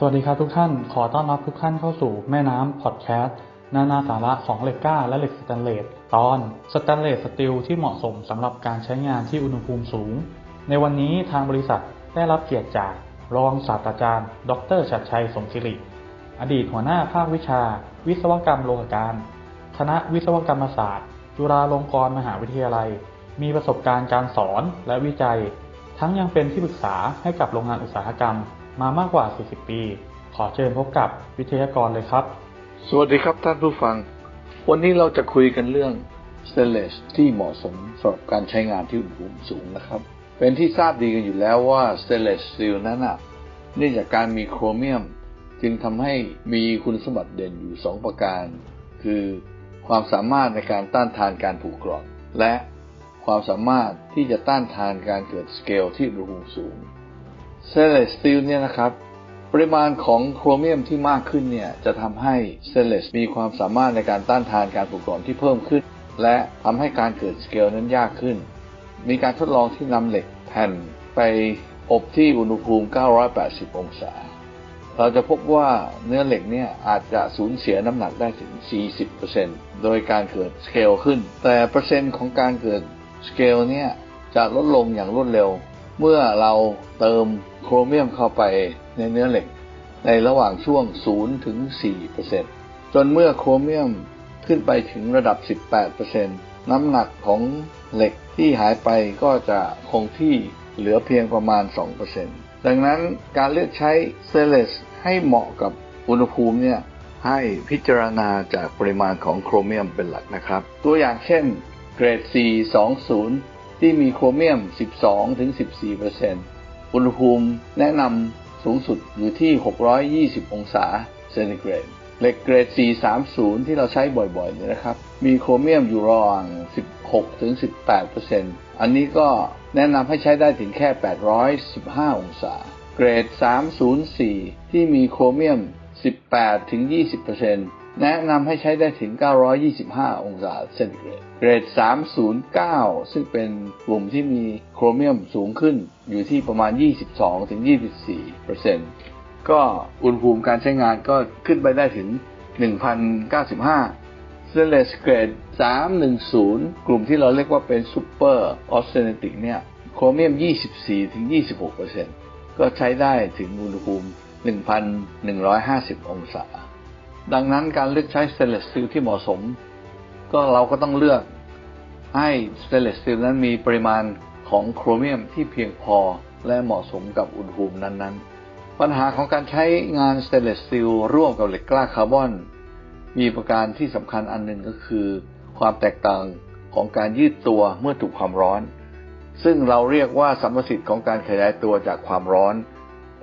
สวัสดีครับทุกท่าน ขอต้อนรับทุกท่านเข้าสู่แม่น้ำพอดแคสต์นานาสาระของเหล็กกล้าและเหล็กสแตนเลสตอนสแตนเลสสตีลที่เหมาะสมสำหรับการใช้งานที่อุณหภูมิสูง ในวันนี้ทางบริษัทได้รับเกียรติจากรองศาสตราจารย์ ดรชัดชัยสมศิริ อดีตหัวหน้าภาควิชา วิศวกรรมโลหการ คณะวิศวกรรมศาสตร์ จุฬาลงกรณ์มหาวิทยาลัย มีประสบการณ์การสอนและวิจัย ทั้งยังเป็นที่ปรึกษาให้กับโรงงานอุตสาหกรรม มามากกว่า 40 ปี ขอเชิญพบกับวิทยากรเลยครับ สวัสดีครับท่านผู้ฟัง วันนี้เราจะคุยกันเรื่อง stainless ที่เหมาะสมสำหรับการใช้งานที่อุณหภูมิสูงนะครับ เป็นที่ทราบดีกันอยู่แล้วว่า stainless steel นั้นอะเนื่องจากการมีโครเมียม จึงทำให้มีคุณสมบัติเด่นอยู่ 2 ประการ คือความสามารถในการต้านทานการผุกร่อนและความสามารถที่จะต้านทานการเกิดสเกลที่อุณหภูมิสูง stainless steel เนี่ยนะครับ ปริมาณของโครเมียมที่มากขึ้นเนี่ยจะทำให้เตนเลสมีความสามารถในการต้านทานการผุกร่อนที่เพิ่มขึ้น และทำให้การเกิดสเกลนั้นยากขึ้น มีการทดลองที่นำเหล็กแผ่นไปอบที่อุณหภูมิ 980 องศา เราจะพบว่าเนื้อเหล็กเนี่ยอาจจะสูญเสียน้ำหนักได้ถึง 40%โดยการเกิดสเกลขึ้น แต่เปอร์เซ็นต์ของการเกิดสเกลเนี่ยจะลดลงอย่างรวดเร็ว เมื่อเราเติมโครเมียมเข้าไปในเนื้อเหล็ก ในระหว่างช่วง 0 ถึง 4%จนเมื่อโครเมียมขึ้นไปถึงระดับ 18%น้ำหนักของเหล็กที่หายไปก็จะคงที่เหลือเพียงประมาณ 2%ดังนั้นการเลือกใช้เซเลสให้เหมาะกับอุณหภูมิเนี่ยให้พิจารณาจากปริมาณของโครเมียมเป็นหลักนะครับ ตัวอย่างเช่น เกรด420 ที่มีโครเมียม 12-14%อุณหภูมิแนะนำสูงสุดอยู่ที่ 620 องศาเซนติเกรดเหล็กเกรด 430 ที่เราใช้บ่อยๆเนี่ยนะครับ มีโครเมียมอยู่ระหว่าง 16-18%อันนี้ก็แนะนำให้ใช้ได้ถึงแค่ 815 องศา เกรด 304 ที่มีโครเมียม 18-20% แนะนำให้ใช้ได้ถึง 925 องศาเซนติเกรด เกรด 309 ซึ่งเป็นกลุ่มที่มีโครเมียมสูงขึ้นอยู่ที่ประมาณ 22-24%ก็อุณหภูมิการใช้งานก็ขึ้นไปได้ถึง 1,095 Stainless Grade 310 กลุ่มที่เราเรียกว่าเป็น Super Austenitic เนี่ย โครเมียม 24-26%ก็ใช้ได้ถึงอุณหภูมิ 1,150 องศา ดังนั้นการเลือกใช้ Stainless Steel ที่เหมาะสม ก็เราก็ต้องเลือกให้ Stainless Steel นั้นมีปริมาณของโครเมียมที่เพียงพอและเหมาะสมกับอุณหภูมินั้นๆ ปัญหาของการใช้งาน Stainless Steel ร่วมกับเหล็กกล้าคาร์บอน มีประการที่สำคัญอันหนึ่งก็คือ ความแตกต่างของการยืดตัวเมื่อถูกความร้อน ซึ่งเราเรียกว่าสัมประสิทธิ์ของการขยายตัวจากความร้อน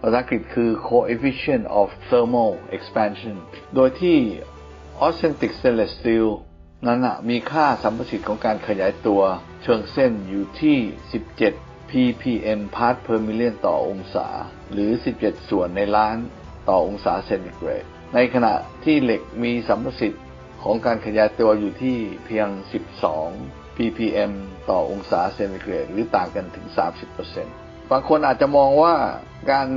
ภาษาอังกฤษคือ coefficient of thermal expansion โดยที่ authentic stainless steel นั้นมีค่าสัมประสิทธิ์ของการขยายตัว เชิงเส้นอยู่ที่ 17 ppm part per million ต่อองศา หรือ 17 ส่วนในล้านต่อองศาเซนติเกรด ในขณะที่เหล็กมีสัมประสิทธิ์ของการขยายตัวอยู่ที่เพียง 12 ppm ต่อองศาเซนติเกรด หรือต่างกันถึง 30% บางคนอาจจะมองว่าการ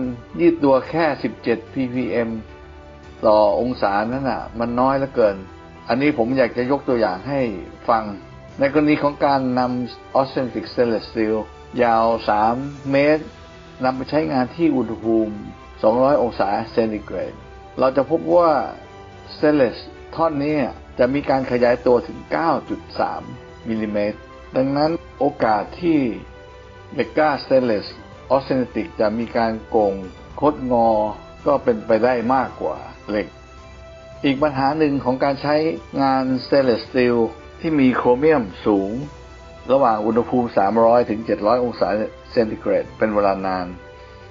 ยืดตัวแค่ 17 ppm ต่อองศานั้นอะ มันน้อยเหลือเกิน อันนี้ผมอยากจะยกตัวอย่างให้ฟัง ในกรณีของการนำ authentic stainless steel ยาว 3 เมตรนำไปใช้งานที่อุณหภูมิ 200 องศาเซนติเกรด เราจะพบว่า stainless ท่อนนี้จะมีการขยายตัวถึง 9.3มิลลิเมตร ดังนั้นโอกาสที่เบก้าสเตนเลส ออสเซนติกจะมีการโกงคดงอก็เป็นไปได้มากกว่าเหล็ก อีกปัญหาหนึ่งของการใช้งานสเตนเลสสตีลที่มีโครเมียมสูง ระหว่างอุณหภูมิ 300 ถึง 700 องศาเซนติเกรดเป็นเวลานาน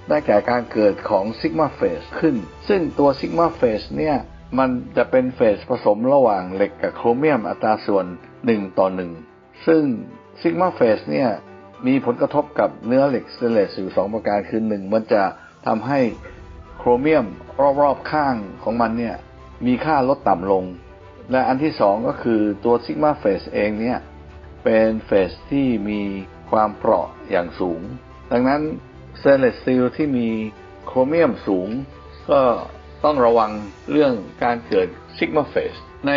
ได้แก่การเกิดของซิกมาเฟสขึ้น ซึ่งตัวซิกมาเฟสเนี่ย มันจะเป็นเฟสผสมระหว่างเหล็กกับโครเมียมอัตราส่วน 1 ต่อ 1 ซึ่งซิกมาเฟสเนี่ย มีผลกระทบกับเนื้อเหล็กสเตนเลสอยู่สองประการคือหนึ่งมันจะทำให้โครเมียมรอบๆข้างของมันเนี่ยมีค่าลดต่ำลง และอันที่สองก็คือตัวซิกมาเฟสเองเนี่ยเป็นเฟสที่มีความเปราะอย่างสูง ดังนั้นสเตนเลสสตีลที่มีโครเมียมสูง ก็ต้องระวังเรื่องการเกิดซิกมาเฟสใน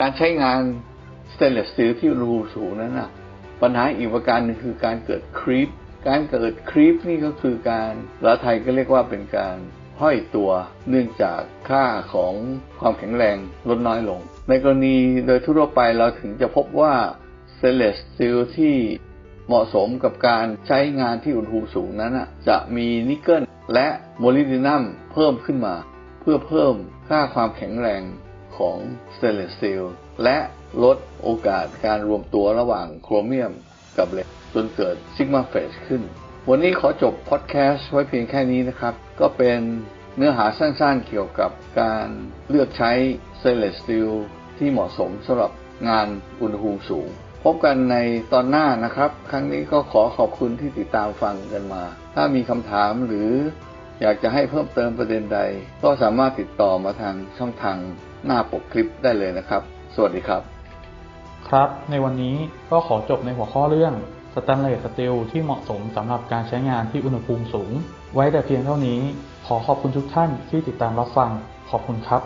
การใช้งานสเตนเลสสตีลที่รูสูงนั้นนะ ปัญหาอีกประการหนึ่งคือการเกิดครีปการเกิดครีปนี่ก็คือการภาษาไทยก็เรียกว่าเป็นการห้อยตัวเนื่องจากค่าของความแข็งแรงลดน้อยลง ในกรณีโดยทั่วไปเราถึงจะพบว่าสเตนเลสสตีลที่เหมาะสมกับการใช้งานที่อุณหภูมิสูงนั้นจะมีนิกเกิลและโมลิบดินัมเพิ่มขึ้นมา เพื่อเพิ่มค่าความแข็งแรงของสเตนเลสสตีล และลดโอกาสการรวมตัวระหว่างโครเมียมกับเหล็กจนเกิดซิกมาเฟสขึ้น วันนี้ขอจบพอดแคสต์ไว้เพียงแค่นี้นะครับ ก็เป็นเนื้อหาสั้นๆเกี่ยวกับการเลือกใช้เตนเลสตีลที่เหมาะสมสำหรับงานอุณหภูมิสูง พบกันในตอนหน้านะครับ ครั้งนี้ก็ขอขอบคุณที่ติดตามฟังกันมา ถ้ามีคำถามหรืออยากจะให้เพิ่มเติมประเด็นใด ก็สามารถติดต่อมาทางช่องทางหน้าปกคลิปได้เลยนะครับ สวัสดีครับ ครับ ในวันนี้ก็ขอจบในหัวข้อเรื่องสแตนเลสสตีลที่เหมาะสมสำหรับการใช้งานที่อุณหภูมิสูง ไว้แต่เพียงเท่านี้ ขอขอบคุณทุกท่านที่ติดตามรับฟัง ขอบคุณครับ